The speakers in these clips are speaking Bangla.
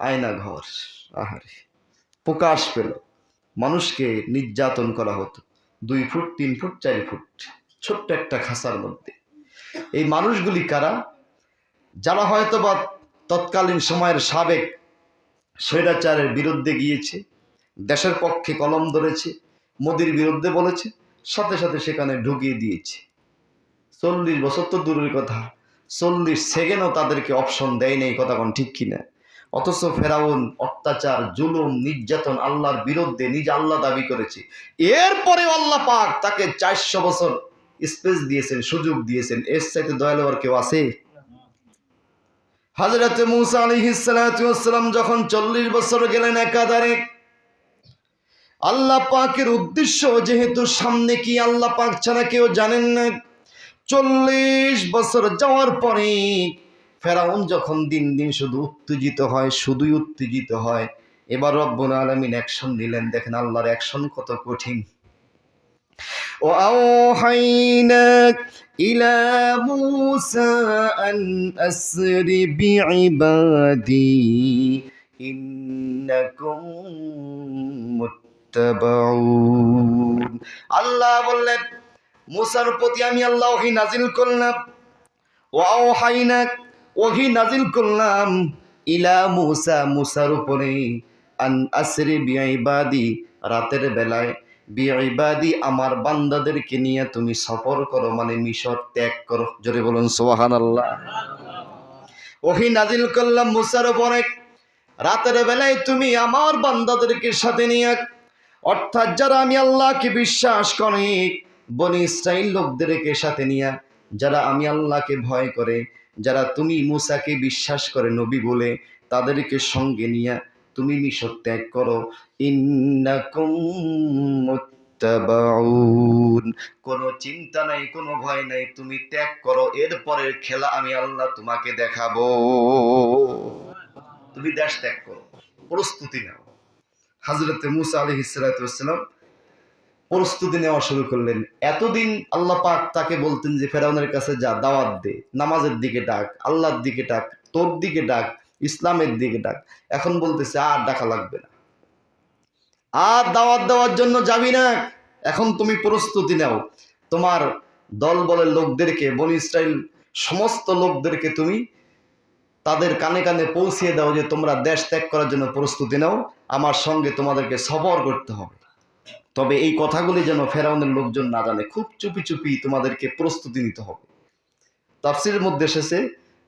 আয়না ঘর, আহারে। প্রকাশ পেল, মানুষকে নির্যাতন করা হতো, দুই ফুট, তিন ফুট, চার ফুট, ছোট্ট একটা খাসার মধ্যে। এই মানুষগুলি কারা? যারা হয়তো বা তৎকালীন সময়ের সাবেক স্বৈরাচারের বিরুদ্ধে গিয়েছে, দেশের পক্ষে কলম ধরেছে, মোদির বিরুদ্ধে বলেছে, সাথে সাথে সেখানে ঢুকিয়ে দিয়েছে। চল্লিশ বছর তো দূরের কথা, চল্লিশ সেকেন্ডও তাদেরকে অপশন দেয় নেই কথা কোন ঠিক কিনা। অথচ ফেরাউন অত্যাচার, জুলুম, নির্যাতন আল্লাহর বিরুদ্ধে নিজ আল্লাহ দাবি করেছে। এরপরে আল্লাহ পাক তাকে চারশো বছর স্পেস দিয়েছেন, সুযোগ দিয়েছেন। এর চাইতে দয়ালু কেউ আছে? হাজরত মুসা আলী হিসালাম যখন চল্লিশ বছর গেলেন একাধারে, আল্লাহ পাকের উদ্দেশ্য যেহেতু সামনে কি আল্লাহ পাক ছাড়া কেউ জানেন না, চল্লিশ বছর যাওয়ার পরে ফেরাউন যখন দিন দিন শুধু উত্তেজিত হয়, শুধুই উত্তেজিত হয়, এবার রব্বুল আলমিন অ্যাকশন নিলেন। দেখেন আল্লাহর অ্যাকশন কত কঠিন। আওহাইনা ইলা মুসা আন আসরি বিইবাদি, ইন্নাকুম মুত্তাবাউন। আল্লাহ বললেন, মুসার প্রতি আমি আল্লাহ নাজিল করলাম। ও আওহাইনা ওহি নাজিল করলাম, ইলা মুসা, মুসার উপরে, আন আসরি বিইবাদি, রাতের বেলায়। বিইবাদি আমার বান্দাদেরকে নিয়ে তুমি সফর করো মানে মিশর ত্যাগ করো। জোরে বলুন সোহান আল্লাহ ওহি নাজিল করলাম মুসার উপরে, রাতের বেলায় তুমি আমার বান্দাদেরকে সাথে নিয়ে অর্থাৎ যারা আমি আল্লাহকে বিশ্বাস করে, বনি ইসরাইল লোকদেরকে সাথে নিয়ে যারা আমি আল্লাহকে ভয় করে যারা তুমি মুসাকে বিশ্বাস করে নবী বলে তাদেরকে সঙ্গে নিয়ে তুমি মিশর ত্যাগ করো। কোনো চিন্তা নাই, কোনো ভয় নাই, তুমি ত্যাগ করো। এরপরের খেলা আমি আল্লাহ তোমাকে দেখাবো। তুমি দেশ ত্যাগ করো। প্রস্তুতি নাও। হাজরতে মুসা আলী ইসালাতাম প্রস্তুতি নেওয়া শুরু করলেন। এতদিন আল্লাহ পাক তাকে বলতেন যে, ফেরাউনের কাছে যা, দাওয়াত দে। নামাজের দিকে ডাক, আল্লাহর দিকে ডাক, তোর দিকে ডাক, ইসলামের দিকে ডাক। এখন বলতেছে, আর ডাকা লাগবে না। আর দাওয়াত দেওয়ার জন্য যাবি না। এখন তুমি প্রস্তুতি নাও। তোমার দল বলের লোকদেরকে, বনি ইসরাইল সমস্ত লোকদেরকে তুমি তাদের কানে কানে পৌঁছিয়ে দাও যে, তোমরা দেশ ত্যাগ করার জন্য প্রস্তুতি নাও। আমার সঙ্গে তোমাদেরকে সফর করতে হবে। তবে এই কথাগুলি যেন ফেরাউনের লোকজন না জানে, খুব চুপি চুপি তোমাদেরকে প্রস্তুতি নিতে হবে। তাফসিরের মধ্যে এসেছে,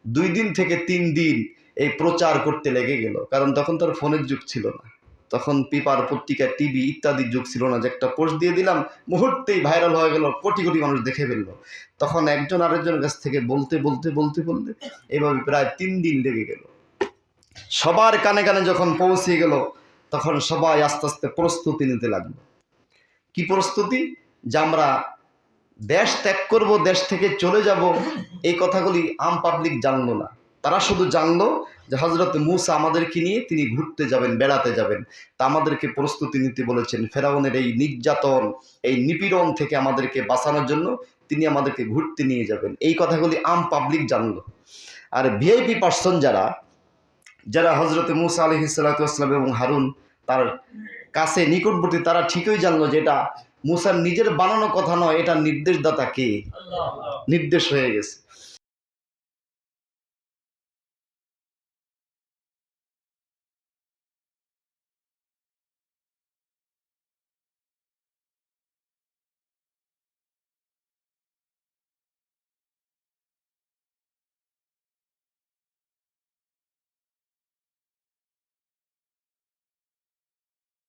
দুই দিন থেকে তিন দিন এই প্রচার করতে লেগে গেল, কারণ তখন তার ফোনের যুগ ছিল না। তখন পেপার, পত্রিকা, টিভি ইত্যাদির যুগ ছিল না যে একটা পোস্ট দিয়ে দিলাম, মুহূর্তেই ভাইরাল হয়ে গেল, কোটি কোটি মানুষ দেখে ফেলল। তখন একজন আরেকজনের কাছ থেকে বলতে বলতে বলতে বলতে এভাবে প্রায় তিন দিন লেগে গেল। সবার কানে কানে যখন পৌঁছে গেল তখন সবাই আস্তে আস্তে প্রস্তুতি নিতে লাগল। কি প্রস্তুতি? যে আমরা দেশ ত্যাগ করব, দেশ থেকে চলে যাব, এই কথাগুলি আম পাবলিক জানলো না। তারা শুধু জানলো যে হজরত মুসা আমাদেরকে নিয়ে তিনি ঘুরতে যাবেন, বেড়াতে যাবেন। তা আমাদেরকে প্রস্তুতি নিতে বলেছেন, ফেরাউনের এই নির্যাতন, এই নিপীড়ন থেকে আমাদেরকে বাঁচানোর জন্য তিনি আমাদেরকে ঘুরতে নিয়ে যাবেন। এই কথাগুলি আম পাবলিক জানলো। আর ভিআইপি পার্সন যারা যারা হজরত মুসা আলি হিসালাতাম এবং হারুন তার কাছে নিকটবর্তী তারা ঠিকই জানলো যে এটা মুসার নিজের বানানো কথা নয় এটা নির্দেশদাতা কে? নির্দেশ হয়ে গেছে।